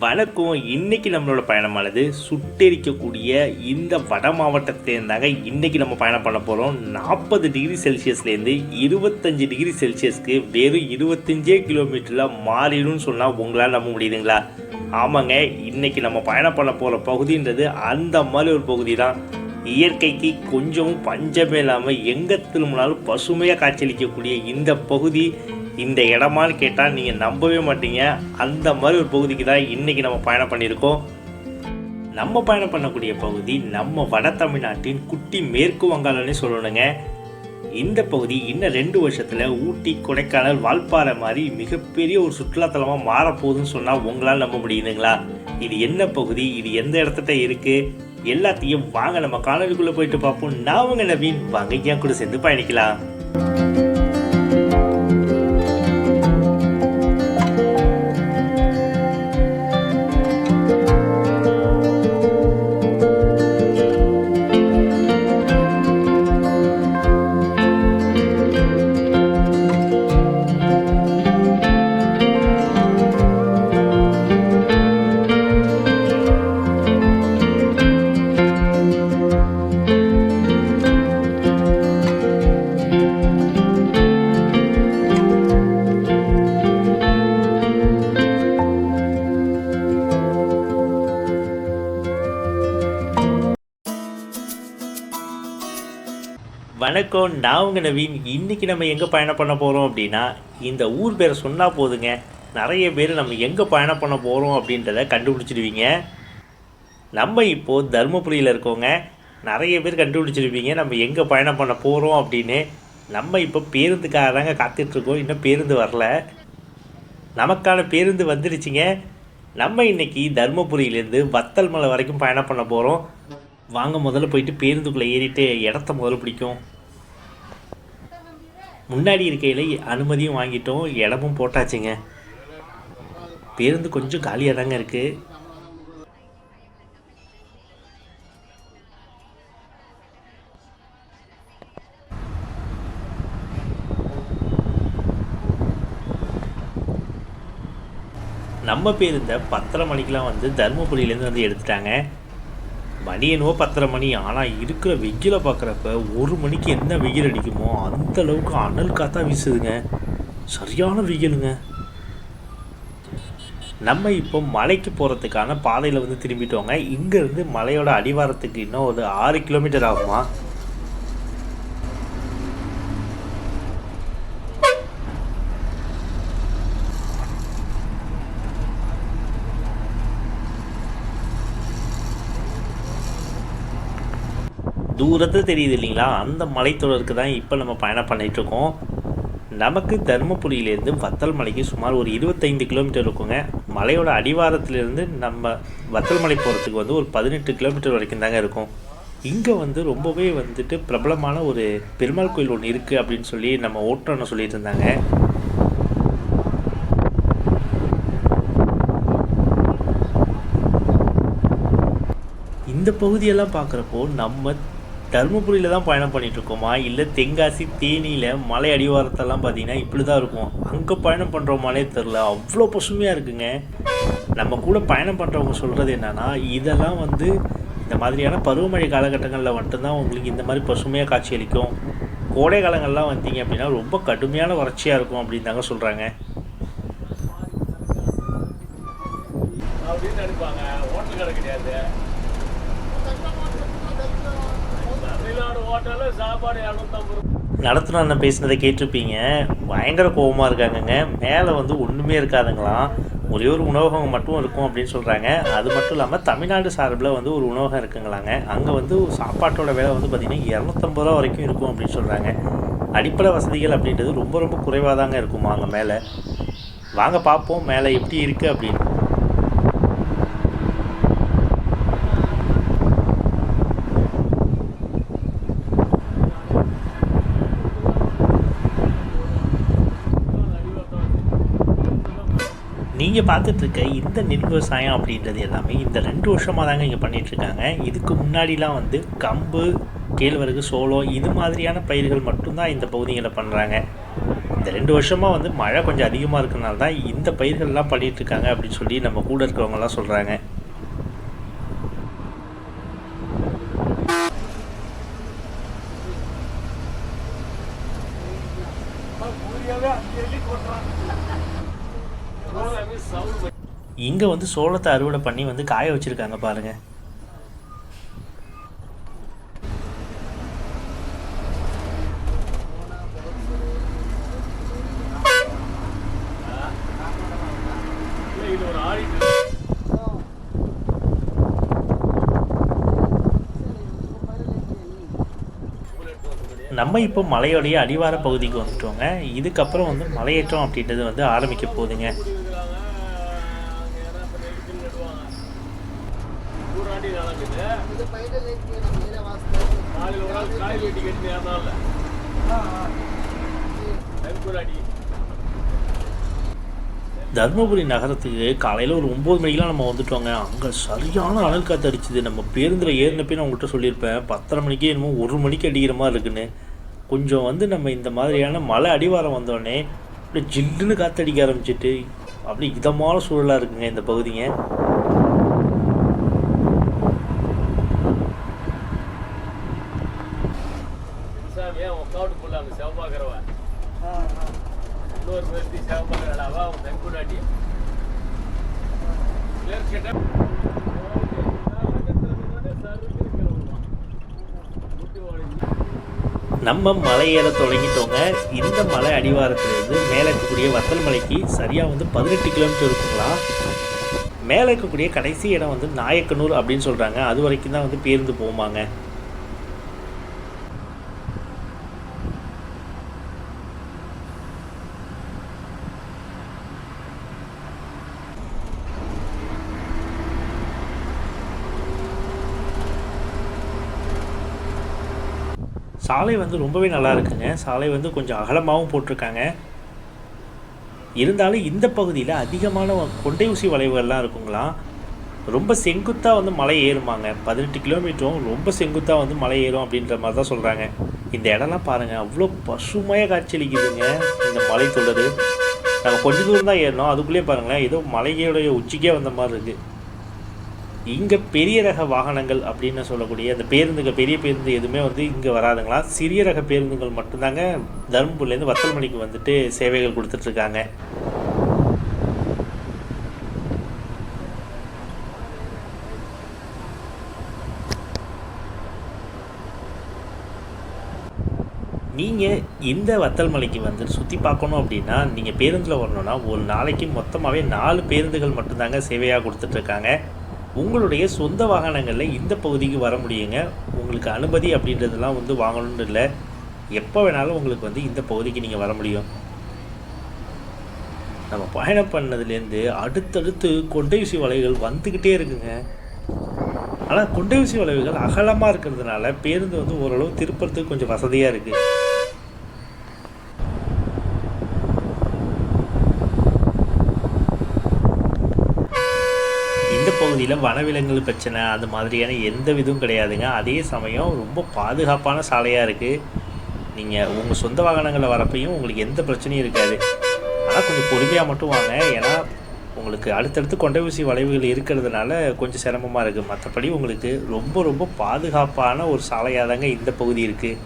வணக்கம் இன்னைக்கு நம்மளோட பயணமானது சுட்டெரிக்கக்கூடிய இந்த வட மாவட்டத்திலேருந்தாங்க இன்னைக்கு நம்ம பயணம் பண்ண போகிறோம் நாற்பது டிகிரி செல்சியஸ்லேருந்து இருபத்தஞ்சு டிகிரி செல்சியஸ்க்கு வெறும் இருபத்தஞ்சே கிலோமீட்டரில் மாறிடும்னு சொன்னால் உங்களால் நம்ப முடியுதுங்களா? ஆமாங்க இன்னைக்கு நம்ம பயணம் பண்ண போகிற பகுதின்றது அந்த மாதிரி ஒரு பகுதி தான் இயற்கைக்கு கொஞ்சமும் பஞ்சமே இல்லாமல் எங்கே திரும்பினாலும் பசுமையாக காட்சியளிக்கக்கூடிய இந்த பகுதி இந்த இடமான்னு கேட்டால் நீங்கள் நம்பவே மாட்டீங்க. அந்த மாதிரி ஒரு பகுதிக்கு தான் இன்றைக்கி நம்ம பயணம் பண்ணியிருக்கோம். நம்ம பயணம் பண்ணக்கூடிய பகுதி நம்ம வட தமிழ்நாட்டின் குட்டி மேற்கு வங்காளம்னு சொல்லணுங்க. இந்த பகுதி இன்னும் ரெண்டு வருஷத்தில் ஊட்டி கொடைக்கானல் வால்பாறை மாதிரி மிகப்பெரிய ஒரு சுற்றுலாத்தலமாக மாறப்போகுதுன்னு சொன்னால் உங்களால் நம்ப முடியுதுங்களா? இது என்ன பகுதி? இது எந்த இடத்துல இருக்குது எல்லாத்தையும் வாங்க நம்ம காணொலிக்குள்ளே போயிட்டு பார்ப்போம். நான் உங்கள் நவீன். வாங்க கூட சேர்ந்து பயணிக்கலாம். வணக்கம் நான் உங்கள் நவீன். இன்றைக்கி நம்ம எங்கே பயணம் பண்ண போகிறோம் அப்படின்னா இந்த ஊர் பேரை சொன்னால் போதுங்க. நிறைய பேர் நம்ம எங்கே பயணம் பண்ண போகிறோம் அப்படின்றத கண்டுபிடிச்சிடுவீங்க. நம்ம இப்போது தருமபுரியில் இருக்கோங்க. நிறைய பேர் கண்டுபிடிச்சிருப்பீங்க நம்ம எங்கே பயணம் பண்ண போகிறோம் அப்படின்னு. நம்ம இப்போ பேருந்துக்காக தாங்க காத்துட்ருக்கோம். இன்னும் பேருந்து வரல. நமக்கான பேருந்து வந்துடுச்சுங்க. நம்ம இன்னைக்கு தருமபுரியிலேருந்து வத்தல் மலை வரைக்கும் பயணம் பண்ண போகிறோம் வாங்க முதல்ல போயிட்டு பேருந்துக்குள்ளே ஏறிட்டு இடத்த முதல்ல பிடிக்கும். முன்னாடி இருக்கையில் அனுமதியும் வாங்கிட்டோம் இடமும் போட்டாச்சுங்க. பேருந்து கொஞ்சம் காலியாக தாங்க இருக்குது நம்ம பேருந்தை பத்தரை மணிக்கெலாம் வந்து தருமபுரியிலேருந்து வந்து எடுத்துட்டாங்க. மணி என்னவோ பத்தரை மணி ஆனால் இருக்கிற வெயிலை பார்க்குறப்ப ஒரு மணிக்கு என்ன வெயில் அடிக்குமோ அந்த அளவுக்கு அனல் காத்தா வீசுதுங்க. சரியான வெயிலுங்க. நம்ம இப்போ மலைக்கு போகிறதுக்கான பாதையில் வந்து திரும்பிட்டோங்க. இங்கேருந்து மலையோட அடிவாரத்துக்கு இன்னும் ஒரு ஆறு கிலோமீட்டர் ஆகுமா? தூரத்தில் தெரியுது இல்லைங்களா? அந்த மலைத்தொடருக்கு தான் இப்போ நம்ம பயணம் பண்ணிட்டு இருக்கோம். நமக்கு தருமபுரியிலேருந்து வத்தல் மலைக்கு சுமார் ஒரு இருபத்தைந்து கிலோமீட்டர் இருக்குங்க. மலையோட அடிவாரத்திலேருந்து நம்ம வத்தல் மலை போகிறதுக்கு வந்து ஒரு பதினெட்டு கிலோமீட்டர் வரைக்கும் தாங்க இருக்கும். இங்கே வந்து ரொம்பவே வந்துட்டு பிரபலமான ஒரு பெருமாள் கோயில் ஒன்று இருக்குது அப்படின்னு சொல்லி நம்ம ஓட்டுறோன்னு சொல்லிட்டு இருந்தாங்க. இந்த பகுதியெல்லாம் பார்க்குறப்போ நம்ம தருமபுரியில் தான் பயணம் பண்ணிட்டு இருக்கோமா? இல்லை தென்காசி தேனியில் மலை அடிவாரத்தெல்லாம் பார்த்தீங்கன்னா இப்படி தான் இருக்கும். அங்கே பயணம் பண்ணுறோமானே தெரில அவ்வளோ பசுமையாக இருக்குங்க. நம்ம கூட பயணம் பண்ணுறவங்க சொல்கிறது என்னென்னா இதெல்லாம் வந்து இந்த மாதிரியான பருவமழை காலகட்டங்களில் மட்டும்தான் உங்களுக்கு இந்த மாதிரி பசுமையாக காட்சியளிக்கும் கோடை காலங்கள்லாம் வந்தீங்க அப்படின்னா ரொம்ப கடுமையான வறட்சியாக இருக்கும் அப்படின்னு தாங்க சொல்கிறாங்க அப்படின்னு நினைப்பாங்க. ஹோட்டல் கடை கிடையாது தமிழ்நாடு ஹோட்டல்ல சாப்பாடு இரநூத்தம்பது நடத்துன அண்ணன் பேசினதை கேட்டிருப்பீங்க. பயங்கர கோபமாக இருக்காங்கங்க. மேலே வந்து ஒன்றுமே இருக்காதுங்களாம் ஒரே ஒரு உணவகம் மட்டும் இருக்கும் அப்படின்னு சொல்கிறாங்க அது மட்டும் இல்லாமல் தமிழ்நாடு சார்பில் வந்து ஒரு உணவகம் இருக்குங்களாங்க. அங்கே வந்து சாப்பாட்டோட விலை வந்து பார்த்திங்கன்னா இரநூத்தம்பது ரூபா வரைக்கும் இருக்கும் அப்படின்னு சொல்கிறாங்க அடிப்படை வசதிகள் அப்படின்றது ரொம்ப ரொம்ப குறைவாக தாங்க இருக்குமா அங்கே மேலே? வாங்க பார்ப்போம் மேலே எப்படி இருக்குது அப்படின்னு. நீங்கள் பார்த்துட்ருக்க இந்த நெல் விவசாயம் அப்படின்றது எல்லாமே இந்த ரெண்டு வருஷமாக தாங்க இங்கே பண்ணிகிட்ருக்காங்க இதுக்கு முன்னாடிலாம் வந்து கம்பு கேழ்வரகு சோளம் இது மாதிரியான பயிர்கள் மட்டும்தான் இந்த பகுதிகளில் பண்ணுறாங்க இந்த ரெண்டு வருஷமாக வந்து மழை கொஞ்சம் அதிகமாக இருக்கனால தான் இந்த பயிர்கள்லாம் பண்ணிகிட்ருக்காங்க அப்படின்னு சொல்லி நம்ம கூட இருக்கிறவங்கலாம் சொல்கிறாங்க பூரியாவே அஞ்சு அள்ளி கொட்டுறான் ரோலாவே இங்கே வந்து சோளத்தை அறுவடை பண்ணி வந்து காய வச்சுருக்காங்க பாருங்கள் நம்ம இப்போ மலையோடைய அடிவார பகுதிக்கு வந்துட்டோங்க. இதுக்கப்புறம் வந்து மலையேற்றம் அப்படின்றது வந்து ஆரம்பிக்க போகுதுங்க இருக்கிறாங்க அங்கே ஏன்னா இப்போ நெல்லுக்கு நடுவாங்க ஊராண்டி நடக்குது காலையில் ஒரு தருமபுரி நகரத்துக்கு காலையில் ஒரு ஒம்பது மணிக்கெலாம் நம்ம வந்துட்டோங்க. அங்கே சரியான அனல் காற்று அடிச்சுது. நம்ம பேருந்தில் ஏறினப்பே நான் உங்கள்கிட்ட சொல்லியிருப்பேன் பத்தரை மணிக்கே என்னமோ ஒரு மணிக்கு அடிக்கிற மாதிரி இருக்குன்னு. கொஞ்சம் வந்து நம்ம இந்த மாதிரியான மலை அடிவாரம் வந்தோடனே அப்படியே ஜில்லுன்னு காற்றடிக்க ஆரம்பிச்சிட்டு அப்படி இதமான சூழலாக இருக்குங்க இந்த பகுதிங்க. இன்னொரு பேர்த்தி செவப்பாக்குறாளாவா அவன் கிளியர் நம்ம மலை ஏற தொடங்கிட்டோங்க. இந்த மலை அடிவாரத்துலேருந்து மேலே இருக்கக்கூடிய வத்தல் மலைக்கு சரியாக வந்து பதினெட்டு கிலோமீட்டர் இருக்குங்களா மேலே இருக்கக்கூடிய கடைசி இடம் வந்து நாயக்கனூர் அப்படின்னு சொல்கிறாங்க அது வரைக்கும் தான் வந்து பேருந்து போவாங்க சாலை வந்து ரொம்பவே நல்லா இருக்குங்க. சாலை வந்து கொஞ்சம் அகலமாகவும் போட்டிருக்காங்க. இருந்தாலும் இந்த பகுதியில் அதிகமான கொண்டை ஊசி வளைவுகள்லாம் இருக்குங்களாம் ரொம்ப செங்குத்தாக வந்து மலை ஏறுமாங்க. பதினெட்டு கிலோமீட்டரும் ரொம்ப செங்குத்தாக வந்து மலை ஏறும் அப்படின்ற மாதிரி தான் சொல்கிறாங்க இந்த இடம்லாம் பாருங்கள் அவ்வளோ பசுமையாக காட்சியளிக்குதுங்க இந்த மலை தொடர் நம்ம கொஞ்ச தூரம் தான் ஏறினோம் அதுக்குள்ளேயே பாருங்களேன் ஏதோ மலையோடைய உச்சிக்கே வந்த மாதிரி இருக்குது இங்கே பெரிய ரக வாகனங்கள் அப்படின்னு சொல்லக்கூடிய அந்த பேருந்துகள் பெரிய பேருந்து எதுவுமே வந்து இங்கே வராதுங்களா? சிறிய ரக பேருந்துகள் மட்டும்தாங்க தருமபுரிலேருந்து வத்தல்மணிக்கு வந்துட்டு சேவைகள் கொடுத்துட்ருக்காங்க. நீங்கள் இந்த வத்தல் மலைக்கு வந்து சுற்றி பார்க்கணும் அப்படின்னா நீங்கள் பேருந்தில் வரணும்னா ஒரு நாளைக்கு மொத்தமாகவே நாலு பேருந்துகள் மட்டும்தாங்க சேவையாக கொடுத்துட்ருக்காங்க. உங்களுடைய சொந்த வாகனங்களில் இந்த பகுதிக்கு வர முடியுங்க. உங்களுக்கு அனுமதி அப்படின்றதெல்லாம் வந்து வாங்கணும்னு இல்லை. எப்போ வேணாலும் உங்களுக்கு வந்து இந்த பகுதிக்கு நீங்கள் வர முடியும். நம்ம பயணம் பண்ணதுலேருந்து அடுத்தடுத்து கொண்டை ஊசி வளைவுகள் வந்துக்கிட்டே இருக்குங்க. ஆனால் கொண்டை ஊசி வளைவுகள் அகலமாக இருக்கிறதுனால பேருந்து வந்து ஓரளவு திருப்பறதுக்கு கொஞ்சம் வசதியாக இருக்குது இந்த பகுதியில் வனவிலங்குகள் பிரச்சனை அது மாதிரியான எந்த விதமும் கிடையாதுங்க. அதே சமயம் ரொம்ப பாதுகாப்பான சாலையாக இருக்குது நீங்கள் உங்கள் சொந்த வாகனங்களில் வரப்பையும் உங்களுக்கு எந்த பிரச்சனையும் இருக்காது. ஆனால் கொஞ்சம் பொறுமையாக மட்டும் வாங்க. ஏன்னா உங்களுக்கு அடுத்தடுத்து கொண்டை ஊசி வளைவுகள் இருக்கிறதுனால கொஞ்சம் சிரமமாக இருக்குது மற்றபடி உங்களுக்கு ரொம்ப ரொம்ப பாதுகாப்பான ஒரு சாலையாக தாங்க இந்த பகுதி இருக்குது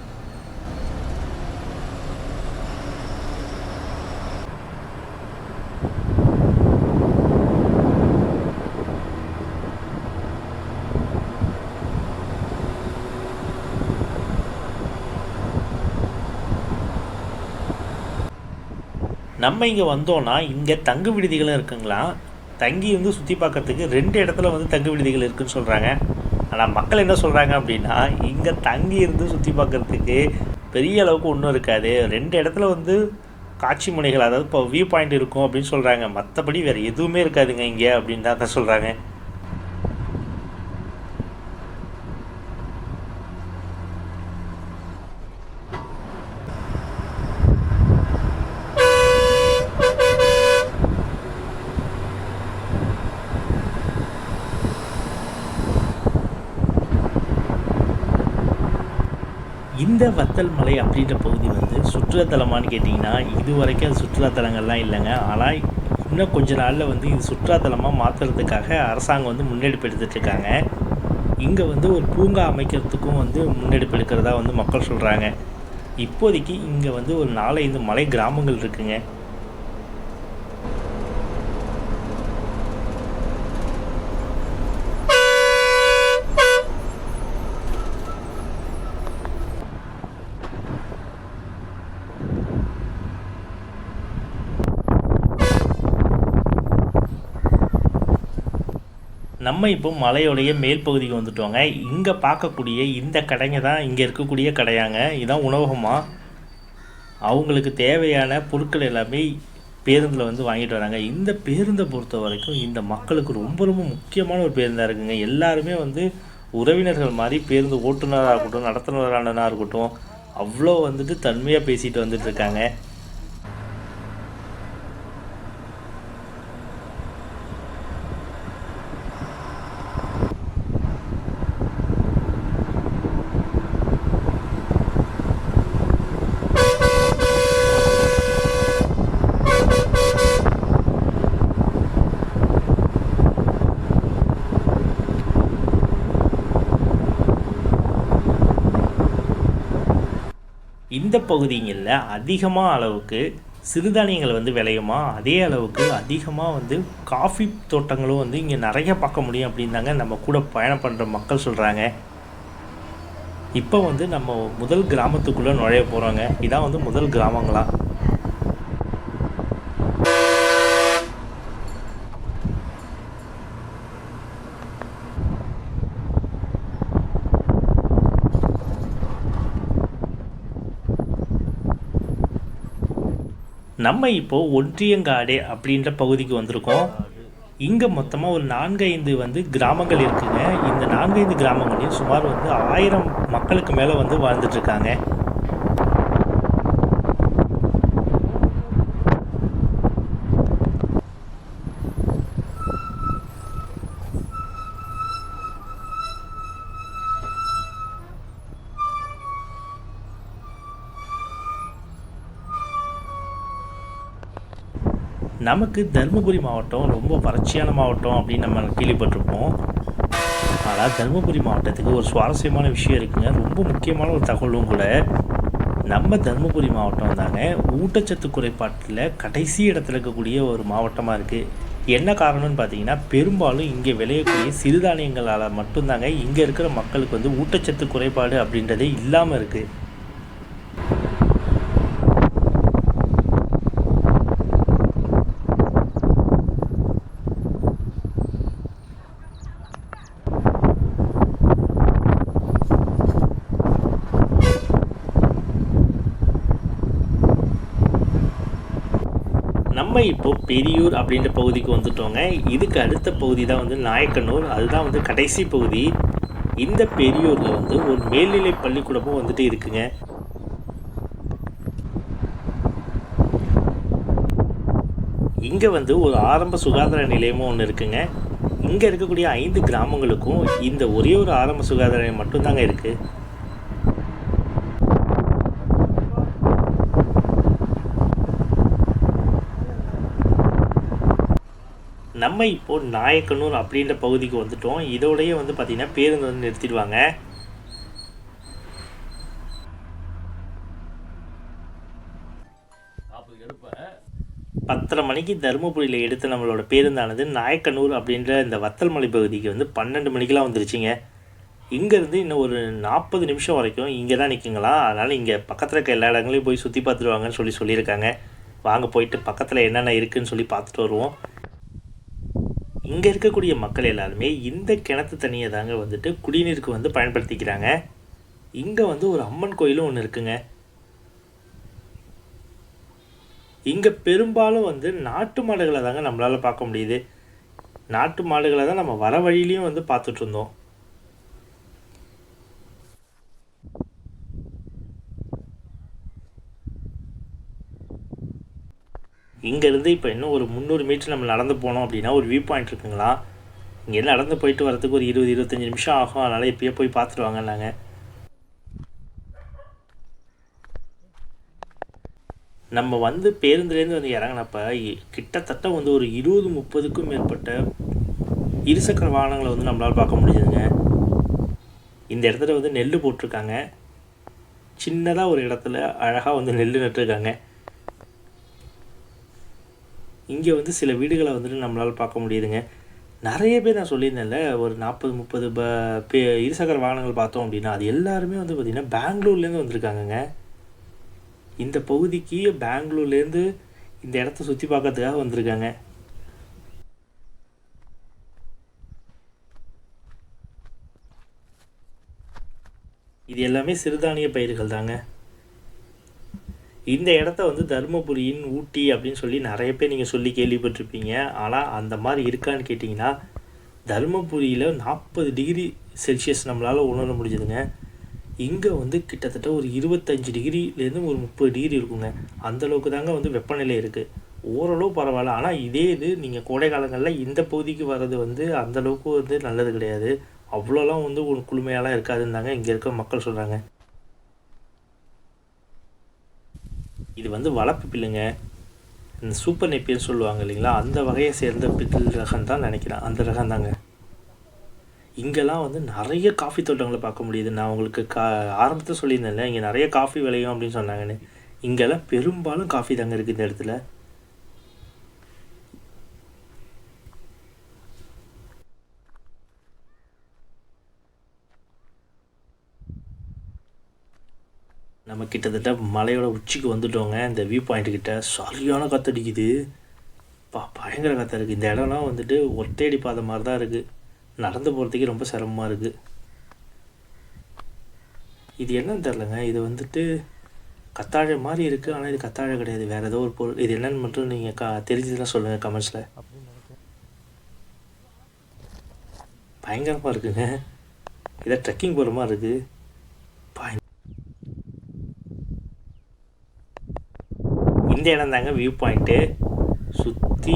நம்ம இங்கே வந்தோன்னா இங்கே தங்கு விடுதிகளும் இருக்குங்களா? தங்கி வந்து சுற்றி பார்க்கறதுக்கு ரெண்டு இடத்துல வந்து தங்கு விடுதிகள் இருக்குதுன்னு சொல்கிறாங்க ஆனால் மக்கள் என்ன சொல்கிறாங்க அப்படின்னா இங்கே தங்கி இருந்து சுற்றி பார்க்குறதுக்கு பெரிய அளவுக்கு ஒன்றும் இருக்காது. ரெண்டு இடத்துல வந்து காட்சி முனைகள் அதாவது இப்போ வியூ பாயிண்ட் இருக்கும் அப்படின்னு சொல்கிறாங்க மற்றபடி வேறு எதுவுமே இருக்காதுங்க இங்கே அப்படின்னு தான் சொல்கிறாங்க இந்த வத்தல் மலை அப்படின்ற பகுதி வந்து சுற்றுலாத்தலமான்னு கேட்டிங்கன்னா இது வரைக்கும் அது சுற்றுலாத்தலங்கள்லாம் இல்லைங்க. ஆனால் இன்னும் கொஞ்ச நாளில் வந்து இது சுற்றுலாத்தலமாக மாற்றுறதுக்காக அரசாங்கம் வந்து முன்னெடுப்பு எடுத்துட்டு இருக்காங்க. இங்கே வந்து ஒரு பூங்கா அமைக்கிறதுக்கும் வந்து முன்னெடுப்பு எடுக்கிறதா வந்து மக்கள் சொல்கிறாங்க இப்போதைக்கு இங்கே வந்து ஒரு நாலஞ்சு மலை கிராமங்கள் இருக்குங்க. நம்ம இப்போ மலையோடைய மேல் பகுதிக்கு வந்துட்டோங்க. இங்கே பார்க்கக்கூடிய இந்த கடைங்க தான் இங்கே இருக்கக்கூடிய கடையாங்க. இதுதான் உணவகமா? அவங்களுக்கு தேவையான பொருட்கள் எல்லாமே பேருந்தில் வந்து வாங்கிட்டு வராங்க. இந்த பேருந்தை பொறுத்த வரைக்கும் இந்த மக்களுக்கு ரொம்ப ரொம்ப முக்கியமான ஒரு பேருந்தாக இருக்குங்க. எல்லாருமே வந்து உறவினர்கள் மாதிரி பேருந்து ஓட்டுநராக இருக்கட்டும் நடத்துனரானதாக இருக்கட்டும் அவ்வளோ வந்துட்டு தன்மையாக பேசிட்டு வந்துட்டு இருக்காங்க இந்த பகுதிகளில் அதிகமாக அளவுக்கு சிறுதானியங்கள் வந்து விளையுமா? அதே அளவுக்கு அதிகமாக வந்து காஃபி தோட்டங்களும் வந்து இங்கே நிறைய பார்க்க முடியும் அப்படின்னாங்க. நம்ம கூட பயணம் பண்ணுற மக்கள் சொல்கிறாங்க இப்போ வந்து நம்ம முதல் கிராமத்துக்குள்ளே நுழைய போகிறோங்க இதான் வந்து முதல் கிராமங்களா? நம்ம இப்போ ஒன்றியங்காடு அப்படின்ற பகுதிக்கு வந்திருக்கோம். இங்கே மொத்தமாக ஒரு நான்கைந்து வந்து கிராமங்கள் இருக்குங்க. இந்த நான்கைந்து கிராமங்களையும் சுமார் வந்து ஆயிரம் மக்களுக்கு மேலே வந்து வாழ்ந்துட்டுருக்காங்க நமக்கு தருமபுரி மாவட்டம் ரொம்ப வறட்சியான மாவட்டம் அப்படின்னு நம்ம கேள்விப்பட்டிருப்போம். ஆனால் தருமபுரி மாவட்டத்துக்கு ஒரு சுவாரஸ்யமான விஷயம் இருக்குங்க. ரொம்ப முக்கியமான ஒரு தகவலும் கூட நம்ம தருமபுரி மாவட்டம் தாங்க ஊட்டச்சத்து குறைபாட்டில் கடைசி இடத்துல இருக்கக்கூடிய ஒரு மாவட்டமாக இருக்குது என்ன காரணம்னு பார்த்தீங்கன்னா பெரும்பாலும் இங்கே விளையக்கூடிய சிறுதானியங்களால் மட்டும்தாங்க இங்கே இருக்கிற மக்களுக்கு வந்து ஊட்டச்சத்து குறைபாடு அப்படின்றதே இல்லாமல் இருக்குது நம்ம இப்போ பெரியூர் அப்படின்ற பகுதிக்கு வந்துட்டோங்க. இதுக்கு அடுத்த பகுதி தான் வந்து நாயக்கனூர். அதுதான் வந்து கடைசி பகுதி. இந்த பெரியூரில் வந்து ஒரு மேல்நிலை பள்ளிக்கூடமும் வந்துட்டு இருக்குங்க. இங்கே வந்து ஒரு ஆரம்ப சுகாதார நிலையமும் ஒன்று இருக்குங்க. இங்கே இருக்கக்கூடிய ஐந்து கிராமங்களுக்கும் இந்த ஒரே ஒரு ஆரம்ப சுகாதார நிலையம் மட்டும்தாங்க இருக்குது நம்ம இப்போ நாயக்கனூர் அப்படின்ற பகுதிக்கு வந்துட்டோம். இதோடயே வந்து பார்த்திங்கன்னா பேருந்து வந்து நிறுத்திடுவாங்க. பத்தரை மணிக்கு தருமபுரியில் எடுத்த நம்மளோட பேருந்தானது நாயக்கனூர் அப்படின்ற இந்த வத்தல்மலை பகுதிக்கு வந்து பன்னெண்டு மணிக்கெலாம் வந்துருச்சுங்க. இங்கேருந்து இன்னும் ஒரு நாற்பது நிமிஷம் வரைக்கும் இங்கே தான் நிற்குங்களா அதனால் இங்கே பக்கத்தில் இருக்க எல்லா இடங்களையும் போய் சுற்றி பார்த்துட்டு வாங்கன்னு சொல்லி சொல்லியிருக்காங்க. வாங்க போயிட்டு பக்கத்தில் என்னென்ன இருக்குதுன்னு சொல்லி பார்த்துட்டு வருவோம். இங்கே இருக்கக்கூடிய மக்கள் எல்லாருமே இந்த கிணத்து தண்ணியை தாங்க வந்துட்டு குடிநீருக்கு வந்து பயன்படுத்திக்கிறாங்க. இங்கே வந்து ஒரு அம்மன் கோயிலும் ஒன்று இருக்குங்க. இங்கே பெரும்பாலும் வந்து நாட்டு மாடுகளை தாங்க நம்மளால் பார்க்க முடியுது. நாட்டு மாடுகளை தான் நம்ம வர வழியிலையும் வந்து பார்த்துட்ருந்தோம் இங்கேருந்து இப்போ இன்னும் ஒரு முந்நூறு மீட்டர் நம்ம நடந்து போனோம் அப்படின்னா ஒரு வியூ பாயிண்ட் இருக்குங்களா? இங்கே நடந்து போயிட்டு வரதுக்கு ஒரு இருபது இருபத்தஞ்சி நிமிஷம் ஆகும். அதனால் இப்போயே போய் பார்த்துட்டு நாங்கள் நம்ம வந்து பேருந்துலேருந்து வந்து இறங்கினப்ப கிட்டத்தட்ட வந்து ஒரு இருபது முப்பதுக்கும் மேற்பட்ட இருசக்கர வாகனங்களை வந்து நம்மளால் பார்க்க முடியுதுங்க இந்த இடத்துல வந்து நெல் போட்டிருக்காங்க. சின்னதாக ஒரு இடத்துல அழகாக வந்து நெல் நட்டுருக்காங்க. இங்கே வந்து சில வீடுகளை வந்துட்டு நம்மளால் பார்க்க முடியுதுங்க. நிறைய பேர் நான் சொல்லியிருந்தேன்ல ஒரு நாற்பது முப்பது ப பே இருசக்கர வாகனங்கள் பார்த்தோம் அப்படின்னா அது எல்லாருமே வந்து பார்த்திங்கன்னா பெங்களூர்லேருந்து வந்திருக்காங்கங்க. இந்த பகுதிக்கு பெங்களூர்லேருந்து இந்த இடத்த சுற்றி பார்க்கறதுக்காக வந்திருக்காங்க. இது எல்லாமே சிறுதானிய பயிர்கள் தாங்க இந்த இடத்த வந்து தருமபுரியின் ஊட்டி அப்படின்னு சொல்லி நிறைய பேர் நீங்கள் சொல்லி கேள்விப்பட்டிருப்பீங்க. ஆனால் அந்த மாதிரி இருக்கான்னு கேட்டிங்கன்னா தருமபுரியில் நாற்பது டிகிரி செல்சியஸ் நம்மளால் உணர முடிஞ்சதுங்க. இங்கே வந்து கிட்டத்தட்ட ஒரு இருபத்தஞ்சி டிகிரிலேருந்து ஒரு முப்பது டிகிரி இருக்குங்க. அந்த அளவுக்கு தாங்க வந்து வெப்பநிலை இருக்குது ஓரளவு பரவாயில்ல. ஆனால் இதே இது நீங்கள் கோடை காலங்களில் இந்த பகுதிக்கு வர்றது வந்து அந்த அளவுக்கு வந்து நல்லது கிடையாது. அவ்வளோலாம் வந்து ஒரு குளுமையாலாம் இருக்காதுன்னு தாங்க இங்கே இருக்க மக்கள் சொல்கிறாங்க இது வந்து வளர்ப்பு பில்லுங்க இந்த சூப்பர் நெப்பின்னு சொல்லுவாங்க இல்லைங்களா? அந்த வகையை சேர்ந்த பில் ரகம் தான் நினைக்கிறேன். அந்த ரகம் தாங்க. இங்கெல்லாம் வந்து நிறைய காஃபி தோட்டங்களை பார்க்க முடியுது. நான் உங்களுக்கு கா ஆரம்பத்தில் சொல்லியிருந்தேன்ல இங்கே நிறைய காஃபி விளையும் அப்படின்னு சொன்னாங்கன்னு. இங்கெல்லாம் பெரும்பாலும் காஃபி தாங்க இருக்குது இந்த இடத்துல. கிட்டத்தட்ட மலையோட உச்சிக்கு வந்துட்டோங்க. இந்த வியூ பாயிண்ட் கிட்ட சரியான காத்தடிக்குது பா பயங்கர காத்தா இருக்குது இந்த இடம்லாம் வந்துட்டு ஒற்றையடி பாதை மாதிரி தான் இருக்குது நடந்து போகிறதுக்கே ரொம்ப சிரமமாக இருக்குது இது என்னன்னு தெரிலங்க இது வந்துட்டு கத்தாழை மாதிரி இருக்குது ஆனால் இது கத்தாழை கிடையாது. வேறு ஏதோ ஒரு பொருள். இது என்னன்னு மட்டும் நீங்கள் கா தெரிஞ்சதுன்னா சொல்லுங்கள் கமெண்ட்ஸில் பயங்கரமாக இருக்குங்க. இதை ட்ரெக்கிங் போகிற மாதிரி இருக்குது பா இந்த இடம் தாங்க வியூ பாயிண்ட்டு சுற்றி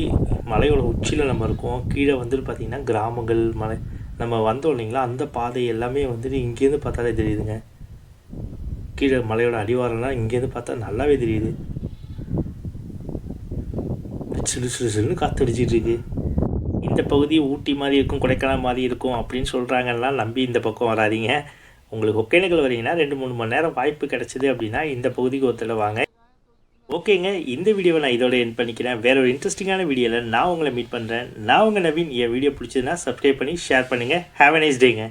மலையோட உச்சியில் நம்ம இருக்கோம். கீழே வந்துட்டு பார்த்திங்கன்னா கிராமங்கள் மலை. நம்ம வந்தோம் இல்லைங்களா? அந்த பாதை எல்லாமே வந்துட்டு இங்கேருந்து பார்த்தாலே தெரியுதுங்க. கீழே மலையோட அடிவாரம்லாம் இங்கேருந்து பார்த்தா நல்லாவே தெரியுது. சிலு சிலு சிலுன்னு காத்தடிச்சிட்டு இருக்கு. இந்த பகுதி ஊட்டி மாதிரி இருக்கும் கொடைக்கானல் மாதிரி இருக்கும் அப்படின்னு சொல்கிறாங்கலாம் நம்பி இந்த பக்கம் வராதீங்க. உங்களுக்கு ஒகேனக்கல் வரீங்கன்னா ரெண்டு மூணு மணி நேரம் வாய்ப்பு கிடைச்சிது அப்படின்னா இந்த பகுதிக்கு ஒருத்தர வாங்க. ஓகேங்க இந்த வீடியோவை நான் இதோட என் பண்ணிக்கிறேன். வேற ஒரு இன்ட்ரெஸ்டிங்கான வீடியோவில் நான் உங்களை மீட் பண்ணுறேன் நான் உங்கள் நவீன். என் வீடியோ பிடிச்சதுன்னா சப்ஸ்கிரைப் பண்ணி ஷேர் பண்ணுங்கள் ஹாவ் அ நைஸ் டேங்க